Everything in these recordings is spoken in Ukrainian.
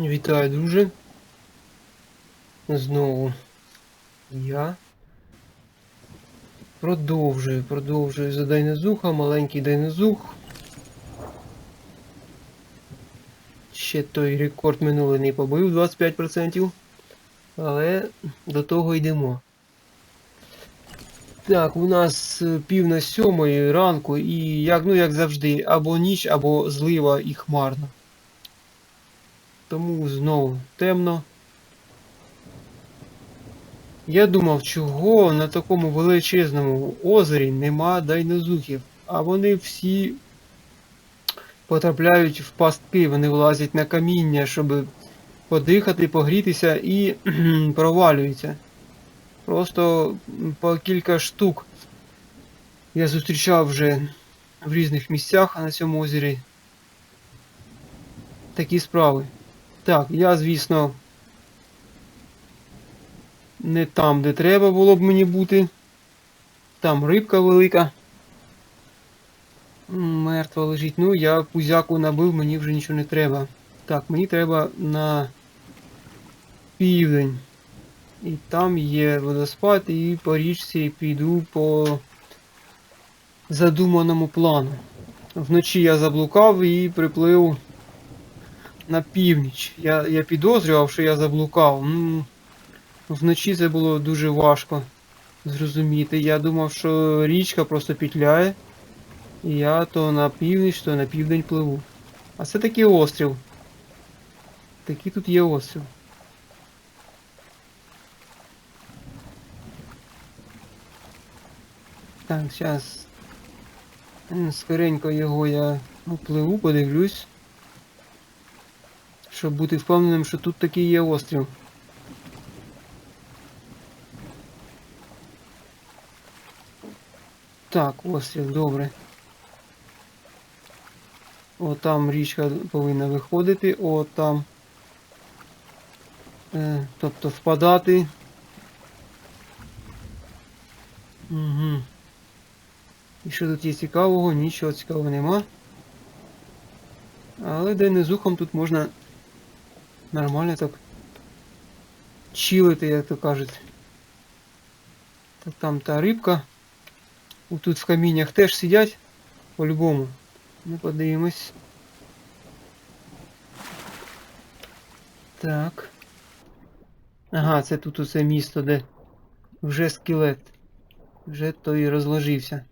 Вітаю, друже. Знову я продовжую, продовжую за Дайнезуха, маленький Дайнезух. Ще той рекорд минулий не побив 25%. Але до того йдемо. Так, у нас е, пів на сьомої ранку і як, ну як завжди, або ніч, або злива і хмарно. Тому знову темно. Я думав, чого на такому величезному озері нема дайнозухів, а вони всі потрапляють в пастки, вони влазять на каміння, щоб подихати, погрітися і провалюються. Просто по кілька штук я зустрічав вже в різних місцях на цьому озері такі справи. Так, я, звісно, не там, де треба було б мені бути. Там рибка велика. Мертва лежить. Ну, я пузяку набив, мені вже нічого не треба. Так, мені треба на південь. І там є водоспад, і по річці піду по задуманому плану. Вночі я заблукав і приплив на північ. Я, я підозрював, що я заблукав. Ну, вночі це було дуже важко зрозуміти. Я думав, що річка просто петляє. І я то на північ, то на південь пливу. А це такий острів. Такий тут є острів. Так, зараз скоренько його я опливу, подивлюсь. Щоб бути впевненим, що тут такий є острів. Так, острів, добре. О, там річка повинна виходити, о, там. Е, тобто впадати. Угу. І що тут є цікавого? Нічого цікавого нема. Але де не зухом тут можна нормально так чилити, як то кажуть. Так там та рибка. Тут в каміннях теж сидять по-любому. Ну подивимось. Так. Ага, це тут усе місто, де вже скелет. Вже той розложився.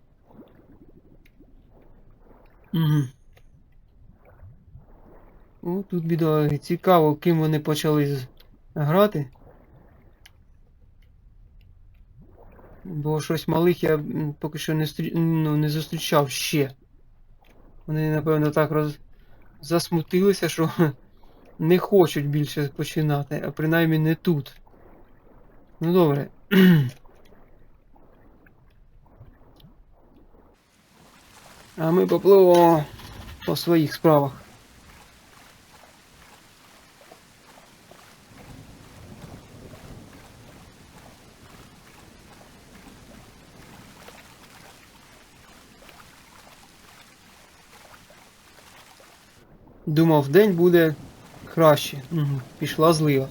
Угу. О, тут бідолаги. Цікаво, ким вони почали грати. Бо щось малих я поки що не, стрі... ну, не зустрічав ще. Вони, напевно, так роз... засмутилися, що не хочуть більше починати, а принаймні не тут. Ну добре. А ми попливемо по своїх справах. Думав, день буде краще. Угу. Пішла злива.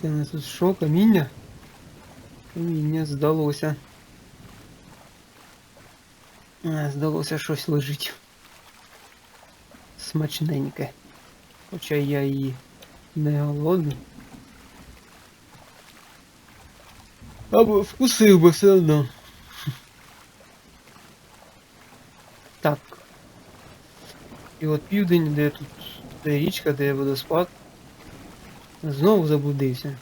Це нас тут що, каміння? Каміння здалося. А, здалося щось лежить. Смачненьке. Хоча я і не голодний. Або вкусив би все одно. Так. І от південь, де тут де річка, де водоспад. Знову заблудився.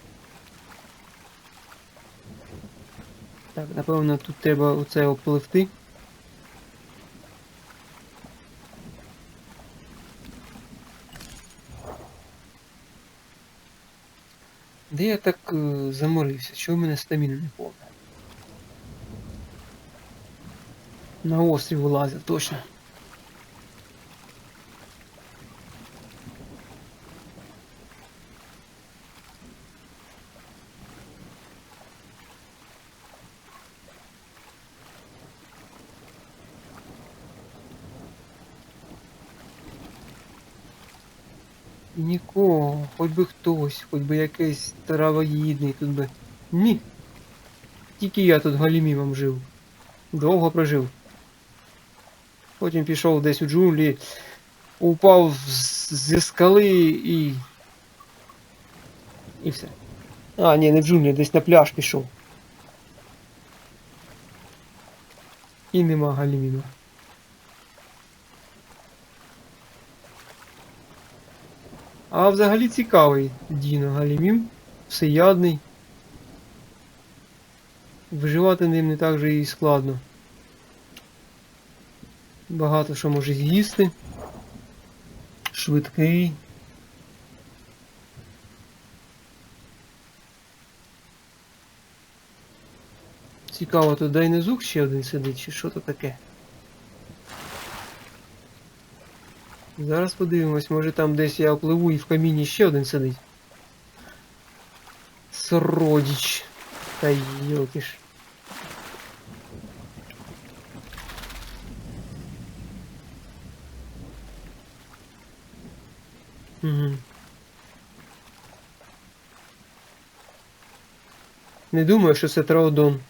Так, напевно, тут треба оце опливти. Де я так е, заморився? Чого в мене стаміна не повна? На острів вилазив, точно. Хоч би хтось, хоч би якийсь травоїдний тут би. Ні. Тільки я тут галімімом жив. Довго прожив. Потім пішов десь у джунглі, упав зі скали і. І все. А, ні, не в джунглі, десь на пляж пішов. І нема галіміма. А взагалі цікавий Діно Галімім, всеядний. Виживати ним не так же і складно. Багато що може з'їсти. Швидкий. Цікаво, тут дайнозук ще один сидить, чи що то таке? Зараз подивимось, може там десь я опливу і в каміні ще один сидить. Сородіч. Та йоки ж. Угу. Не думаю, що це траудон.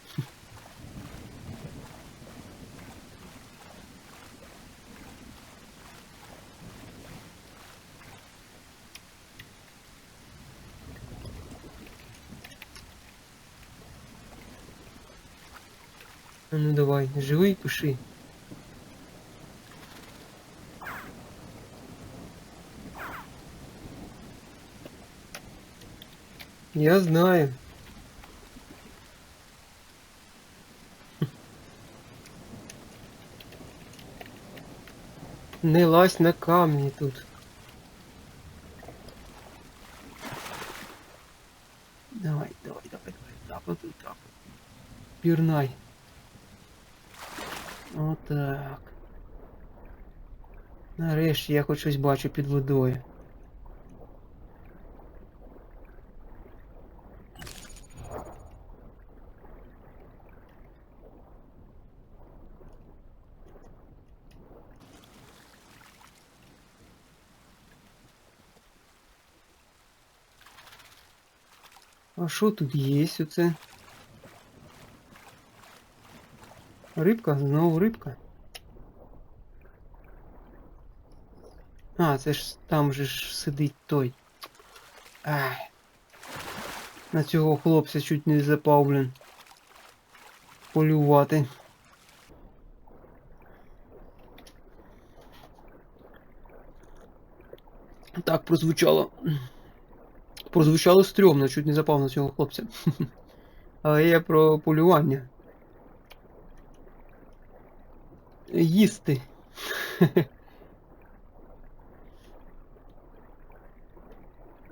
А ну давай, живий пиши. Я знаю. Не лазь на камні тут. Давай, давай, давай, давай. Так, от тут так. Нарешті я хоч щось бачу під водою. А що тут є оце? Рибка, знову рибка. А, це ж там же ж сидить той. Ай. На цього хлопця чуть не запав, блін. Полювати. Так прозвучало. Прозвучало стрьомно, чуть не запав на цього хлопця. Але я про полювання. Їсти.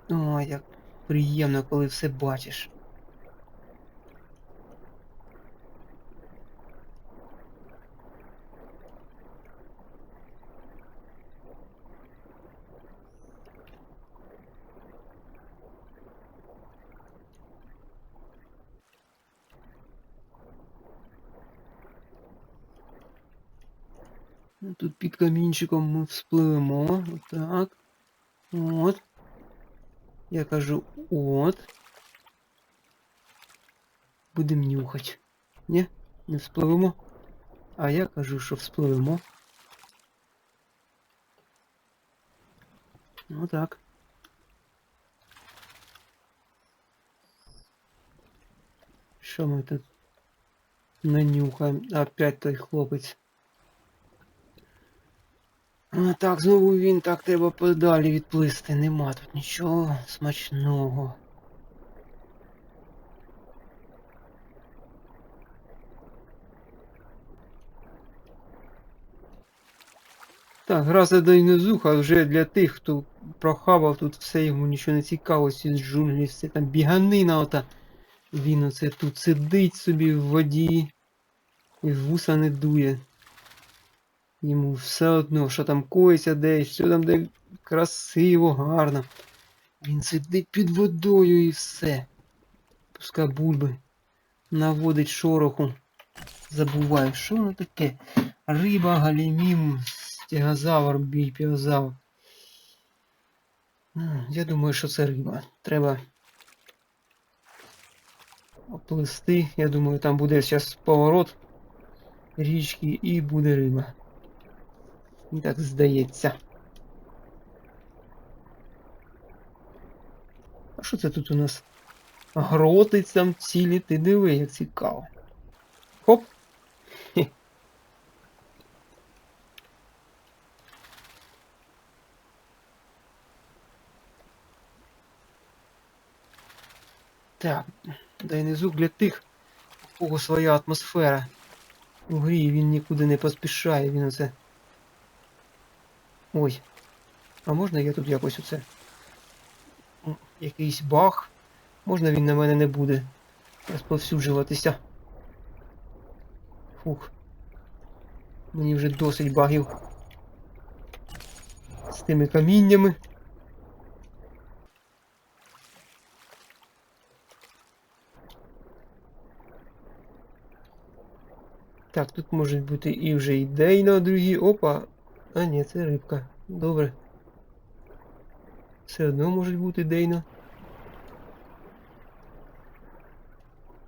Ой, як приємно, коли все бачиш. Тут під камінчиком ми вспливемо. Отак. От. Я кажу от. Будем нюхать. Ні? Не вспливемо. А я кажу, що вспливемо. Отак. Що ми тут нанюхаємо? Опять той хлопець. Так, знову він, так треба подалі відплисти. Нема тут нічого смачного. Так, гра за Дайнозуха вже для тих, хто прохавав тут все, йому нічого не цікаво, з джунглі, все там біганина ота. Він оце тут сидить собі в воді і вуса не дує. Йому все одно, що там коїться десь, що там де красиво, гарно. Він сидить під водою і все. Пускай бульби. Наводить шороху. Забуваю, що воно таке? Риба, галімім, стегозавр, біпіозавр. М, Я думаю, що це риба. Треба оплисти. Я думаю, там буде зараз поворот річки і буде риба. Мені так здається. А що це тут у нас? Гроти там цілі, ти диви, як цікаво. Хоп. Так, Дайнезук для тих, у кого своя атмосфера. У грі він нікуди не поспішає, він оце. Ой. А можна я тут якось оце? Якийсь баг. Можна він на мене не буде розповсюджуватися. Фух. Мені вже досить багів. З тими каміннями. Так, тут можуть бути і вже ідейно другі. Опа. А ні, це рибка. Добре. Все одно можуть бути дейно.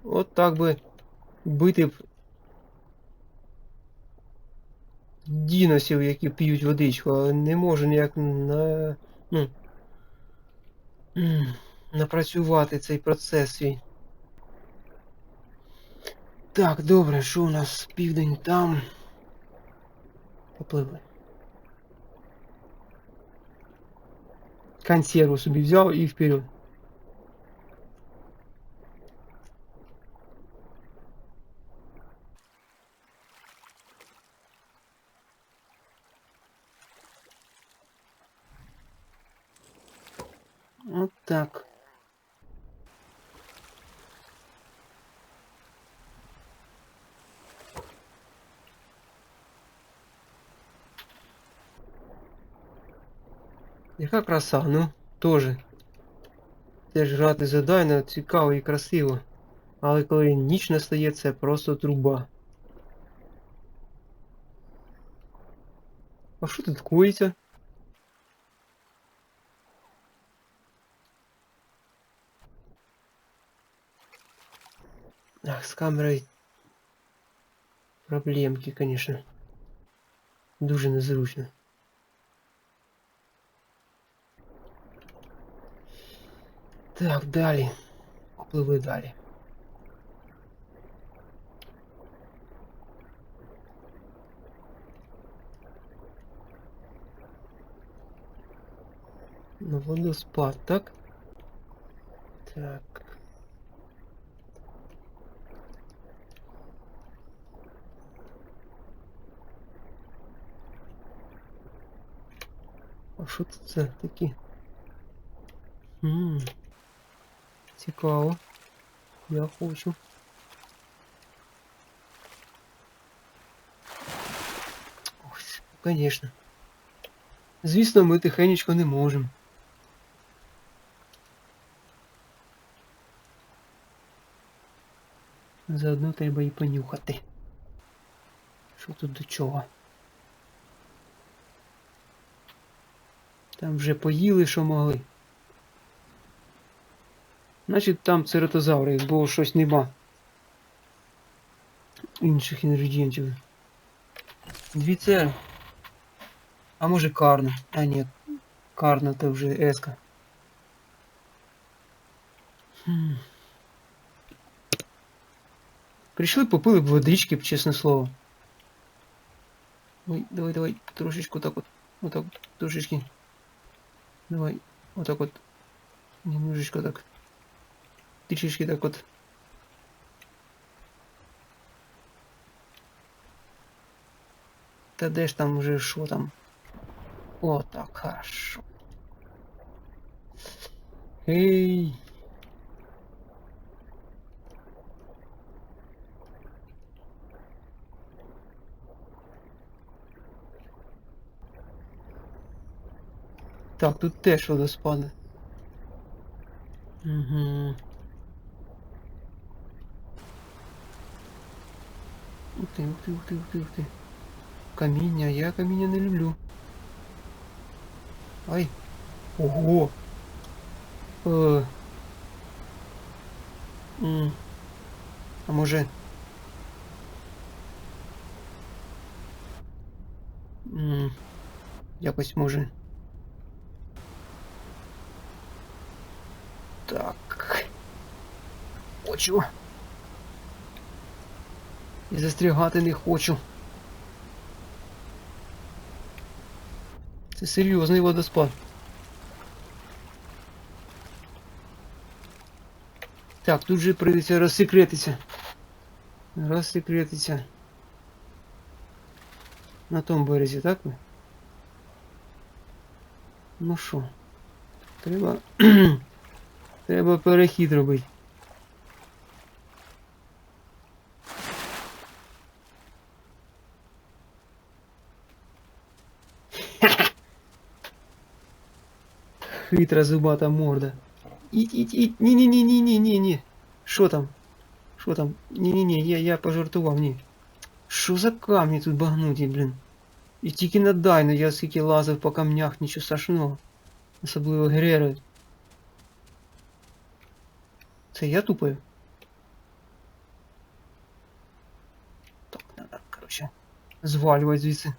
От так би бити б діносів, які п'ють водичку, але не можу ніяк на. ну. напрацювати цей процес свій. Так, добре, що у нас південь там? Попливли. Консерву собі взял и вперед. Вот так. Яка краса, ну, теж. Теж грати задайно цікаво і красиво. Але коли ніч настає, це просто труба. А що тут коїться? Ах, з камерою проблемки, конечно. Дуже незручно. Так, далі. Попливи далі. На водоспад, так? Так. А що це такі? Ммм. Цікаво. Я хочу. Ось, конечно. Звісно, ми тихенечко не можемо. Заодно треба і понюхати. Що тут до чого? Там вже поїли, що могли. Значить там цератозаври, бо щось нема. Інших інгредієнтів. Дві це. А може карна. А ні. Карна то вже еска. Хм. Прийшли, попили б водички, б, чесне слово. Ой, давай, давай, трошечку так от. Отак, от, трошечки. Давай, отак от. Немножечко так. Трішечки так от. Та де ж там вже що там? О, так, хорошо. Ей. Так, тут теж водоспади. Угу. Ух ти, ух ти, ух ти, ух ти, ух ти. Каміння, я каміння не люблю. Ай. Ого. Е. М. А може. М. Якось може. Так. Хочу. І застрягати не хочу. Це серйозний водоспад. Так, тут же прийдеться розсекретитися. Розсекретитися. На тому березі, так? ви? Ну що? Треба. Треба перехід робити. Хитра зубата морда. Ідь, ідь, ідь. Ні, ні, ні, ні, ні, ні, ні. Що там? Що там? Ні, ні, ні, я, я пожартував, ні. Що за камні тут багнуті, блін? І тільки надайно, я скільки лазив по камнях, нічого страшного. Особливо Герери. Це я тупаю? Так, надо, короче, звалювати звідси.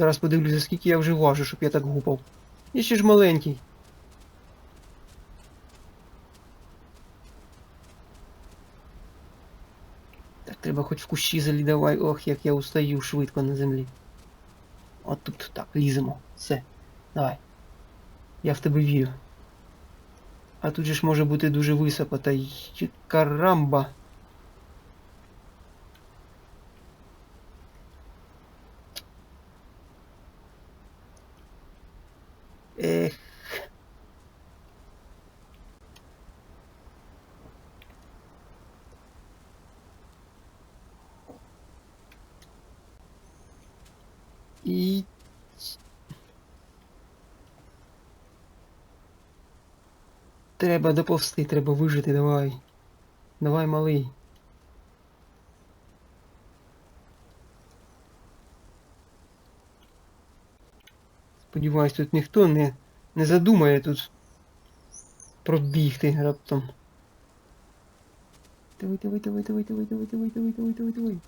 Зараз подивлюся, скільки я вже важу, щоб я так гупав. Я ще ж маленький. Так, треба хоч в кущі залі давай. Ох, як я устаю швидко на землі. От тут так, ліземо. Все. Давай. Я в тебе вірю. А тут же ж може бути дуже високо, та й карамба. Ех. І Треба доповсти, треба вижити, давай. Давай, малий. Сподіваюсь, тут ніхто не, не задумає тут пробігти раптом. Давай, давай, давай, давай, давай, давай, давай, давай, давай, давай, давай.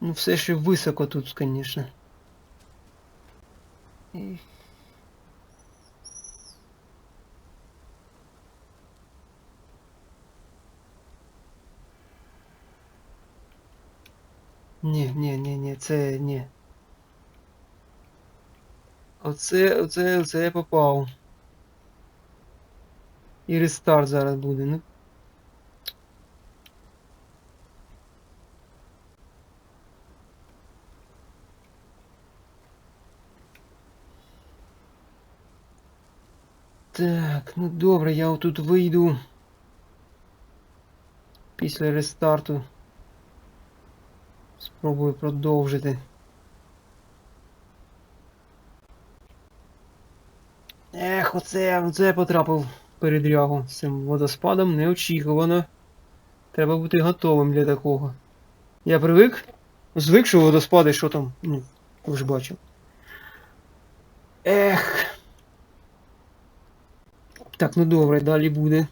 Ну все ще високо тут, звісно. Ні, ні, ні, ні, це ні. Оце, оце, оце я попав. І рестарт зараз буде, ну. Так, ну добре, я отут вийду. Після рестарту. Спробую продовжити. Ех, оце, оце я потрапив в передрягу з цим водоспадом неочікувано. Треба бути готовим для такого. Я привик? Звик, що водоспади, що там, ну, ви ж бачив. Ех. Так, ну добре, далі буде.